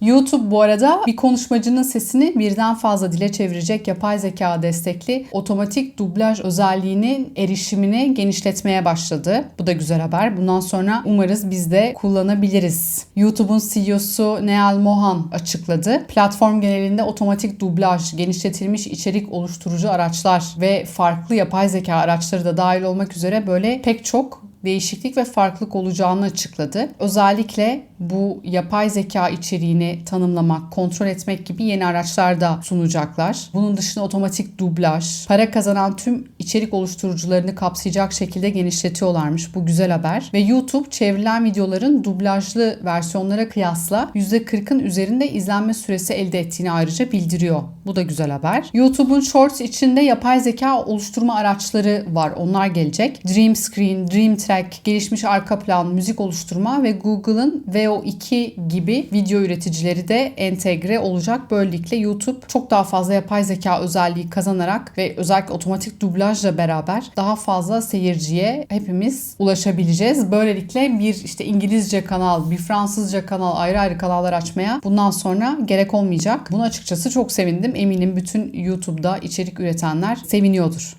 YouTube bu arada bir konuşmacının sesini birden fazla dile çevirecek yapay zeka destekli otomatik dublaj özelliğinin erişimini genişletmeye başladı. Bu da güzel haber. Bundan sonra umarız biz de kullanabiliriz. YouTube'un CEO'su Neal Mohan açıkladı. Platform genelinde otomatik dublaj, genişletilmiş içerik oluşturucu araçlar ve farklı yapay zeka araçları da dahil olmak üzere böyle pek çok değişiklik ve farklılık olacağını açıkladı. Özellikle bu yapay zeka içeriğini tanımlamak, kontrol etmek gibi yeni araçlar da sunacaklar. Bunun dışında otomatik dublaj, para kazanan tüm içerik oluşturucularını kapsayacak şekilde genişletiyorlarmış. Bu güzel haber. Ve YouTube çevrilen videoların dublajlı versiyonlara kıyasla %40'ın üzerinde izlenme süresi elde ettiğini ayrıca bildiriyor. Bu da güzel haber. YouTube'un Shorts içinde yapay zeka oluşturma araçları var. Onlar gelecek. Dream Screen, Dream Track, gelişmiş arka plan, müzik oluşturma ve Google'ın VO2 gibi video üreticileri de entegre olacak. Böylelikle YouTube çok daha fazla yapay zeka özelliği kazanarak ve özellikle otomatik dublajla beraber daha fazla seyirciye hepimiz ulaşabileceğiz. Böylelikle bir işte İngilizce kanal, bir Fransızca kanal, ayrı ayrı kanallar açmaya bundan sonra gerek olmayacak. Bunu açıkçası çok sevindim. Eminim bütün YouTube'da içerik üretenler seviniyordur.